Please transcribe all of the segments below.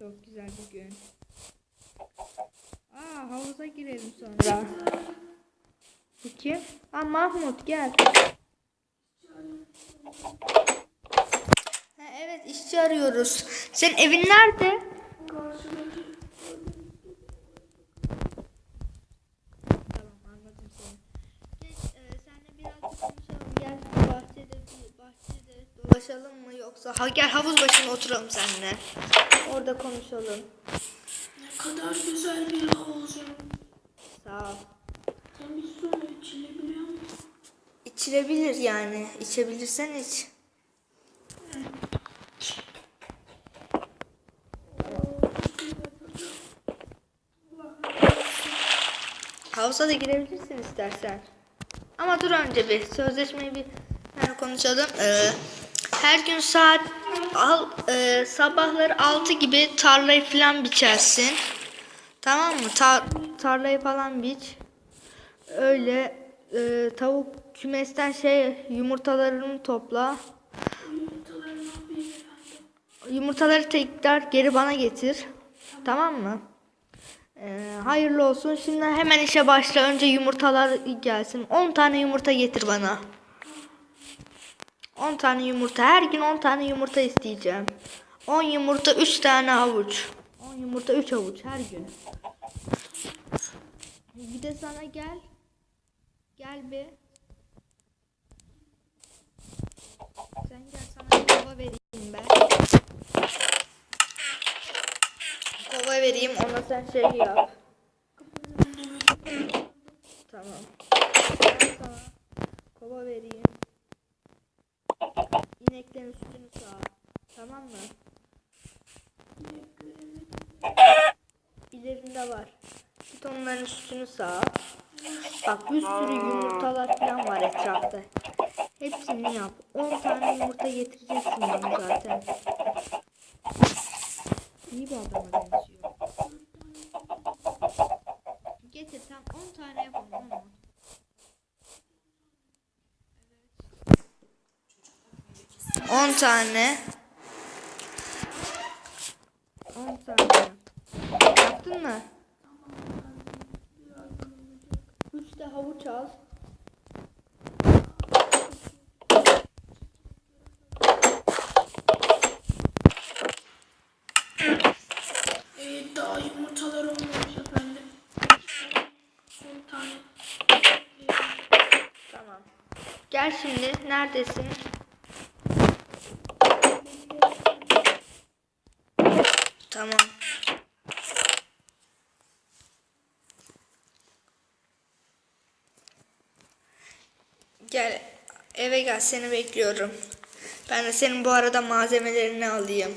Çok güzel bir gün. Aa havuza girelim sonra. Bu kim? Aa Mahmut gel. Ha, evet işçi arıyoruz. Senin evin nerede? Tamam anladım seni. Geç, e, seninle birazcık konuşalım. Gel bahçede bir bahçede dolaşalım mı yoksa ha gel havuz başına oturalım seninle. Orada konuşalım. Ne kadar güzel bir havuzum. Sağ ol. Temiz su içilebiliyor mu? İçilebilir yani. İçebilirsen iç. Havuza da girebilirsin istersen. Ama dur önce bir sözleşmeyi bir yani konuşalım. Ee, her gün saat al, e, sabahları 6 gibi tarlayı falan biçersin. Tamam mı? Ta- tarlayı falan biç. Öyle e, tavuk kümesten şey yumurtalarını topla. Yumurtaları tekrar geri bana getir. Tamam mı? Ee, hayırlı olsun. Şimdi hemen işe başla. Önce yumurtalar gelsin. 10 tane yumurta getir bana. 10 tane yumurta. Her gün 10 tane yumurta isteyeceğim. 10 yumurta 3 tane havuç. 10 yumurta 3 havuç her gün. Bir de sana gel. Gel bir. Sen gel sana bir kova vereyim ben. Kova vereyim ona sen şey yap. Tamam. Ben sana kova vereyim. İneklerin sütünü sağ. Tamam mı? İlerinde var. Git onların sütünü sağ. Bak bir sürü yumurtalar falan var etrafta. Hepsini yap. 10 tane yumurta getireceksin bana zaten. İyi bir adama benziyor. Getir tam 10 tane yapalım. On tane. On tane. Yaptın mı? Üç de havuç al. Ee, daha yumurtalar olmamış efendim. 10 tane. Tamam. Gel şimdi. Neredesin? Tamam. Gel. Eve gel. Seni bekliyorum. Ben de senin bu arada malzemelerini alayım.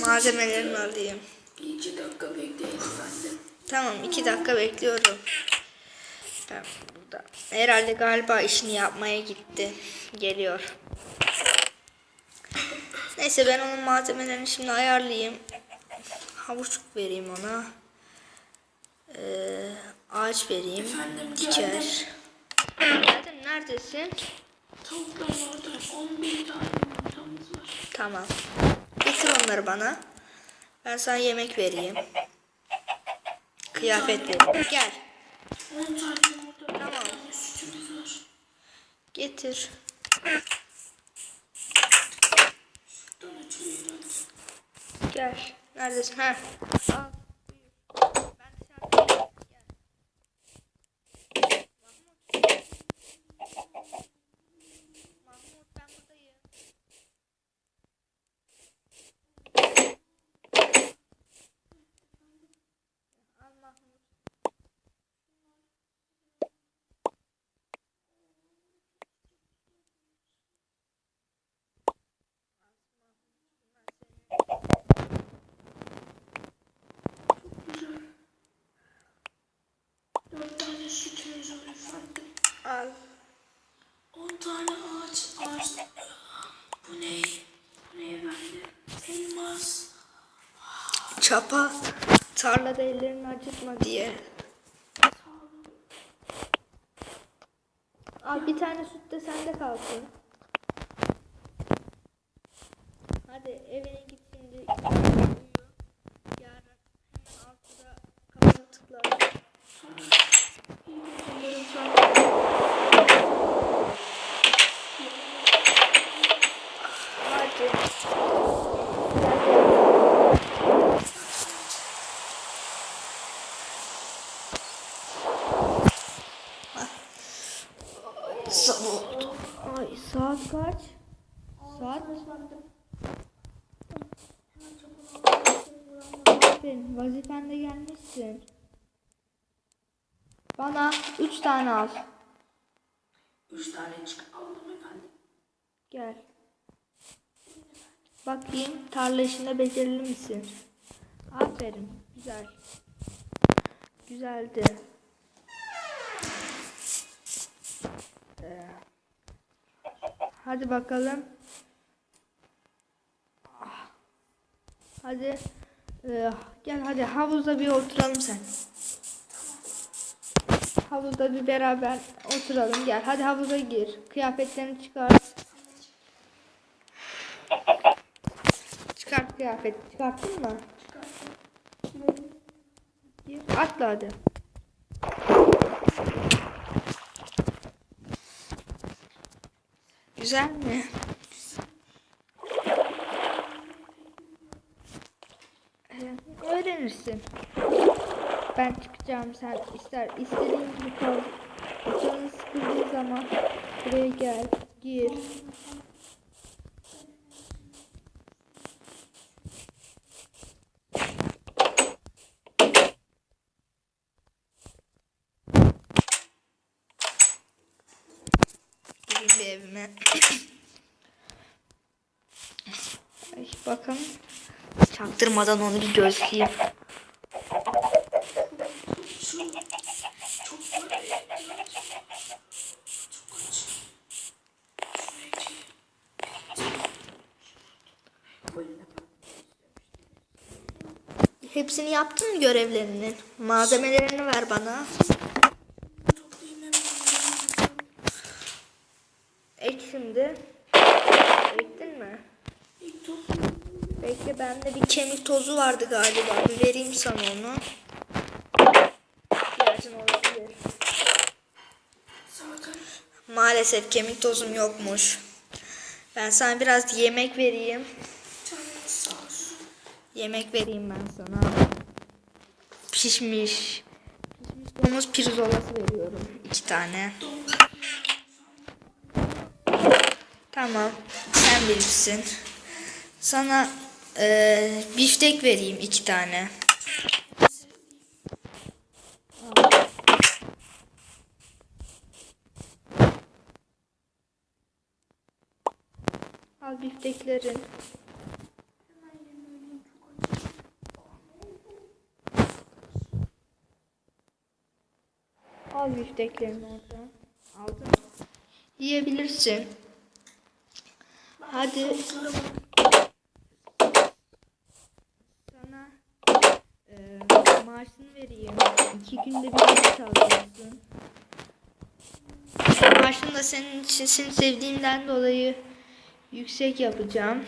Malzemelerini alayım. İki dakika bekleyin efendim. Tamam iki dakika bekliyorum. Ben burada. Herhalde galiba işini yapmaya gitti. Geliyor. Neyse ben onun malzemelerini şimdi ayarlayayım. Havuç vereyim ona. Ee, ağaç vereyim. Efendim, Diker. geldim. Geldin neredesin? Tavukların orada 11 tane yumurtamız var. Tamam. Getir onları bana. Ben sana yemek vereyim. Kıyafet vereyim. Gel. 10 tane yumurta. Tamam. Sütümüz var. Getir. Gel. Neredesin? Ha. Al. Buyur. Ben dışarıdayım. Gel. Mahmut. Mahmut ben buradayım. Al Mahmut. Güzel. 4 tane sütümüz var efendim. Al. 10 tane ağaç. Ağaç. Bu ne? Bu ne efendim? Elmas. Çapa. Tarlada ellerini acıtma diye. Al bir tane süt de sende kalsın. Hadi evine git Saat kaç? Saat? Aferin. Vazifende gelmişsin. Bana üç tane al. Üç tane çık aldım efendim. Gel. Bakayım tarla işinde becerili misin? Aferin. Güzel. Güzeldi. Hadi bakalım. Hadi. Ee, gel hadi havuzda bir oturalım sen. Havuzda bir beraber oturalım. Gel hadi havuza gir. Kıyafetlerini çıkar. Çıkart kıyafet. Çıkarttın mı? Gir. Atla hadi. Güzel mi? Ee, Öğrenirsin. Ben çıkacağım sen ister istediğin gibi kal. Canın sıkıldığı zaman buraya gel, gir. Evime. Ay, bakalım. Çaktırmadan onu bir gözleyeyim. Hepsini yaptın mı görevlerinin? Malzemelerini ver bana. toplayayım hemen. Ek şimdi. Ektin mi? İlk toplayayım. Bekle bende bir kemik tozu vardı galiba. Bir vereyim sana onu. İhtiyacın olabilir. Maalesef kemik tozum yokmuş. Ben sana biraz yemek vereyim. Yemek vereyim ben sana. Pişmiş. Pişmiş domuz pirzolası veriyorum. iki tane. Tamam. Sen bilirsin. Sana eee, biftek vereyim iki tane. Al bifteklerin. Al bifteklerini oradan. Aldın. Yiyebilirsin. Hadi Tavuklara bak. sana eee maaşını vereyim. İki günde bir maaş alacaksın. Maaşını da senin için seni sevdiğimden dolayı yüksek yapacağım.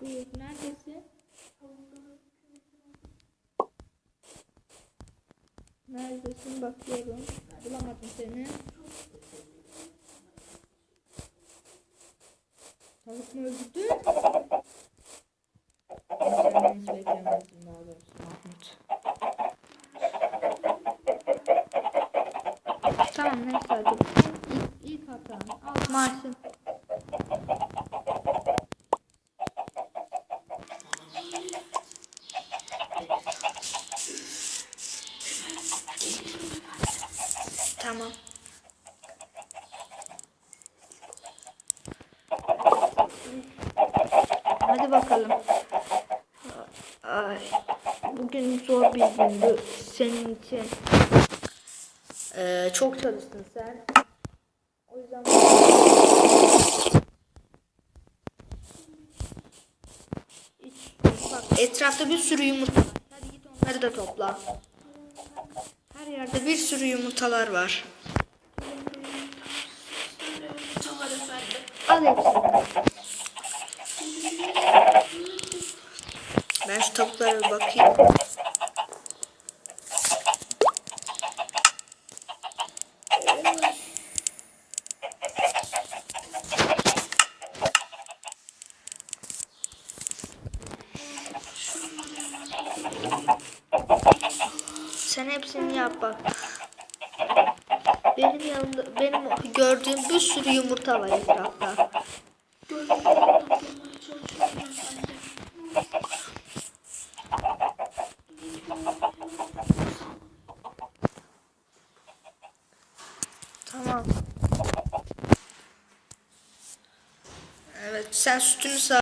Buyur, neredesin? Neredesin bakıyorum. Bulamadım seni. Tavuk mu öldürdü? Mahmut. Tamam neyse hadi. İlk, ilk hatan. Al maaşın. Tamam. Hadi bakalım. Bugün zor bir gündü senin için. Ee, çok çalıştın sen. O yüzden bak etrafta bir sürü yumurta. var. Hadi git onları da topla. Her yerde bir sürü yumurtalar var. Al hepsini. Ben şu bakayım. Sen hepsini yap bak. Benim yanımda benim gördüğüm bir sürü yumurta var etrafta. Sen sütünü sağ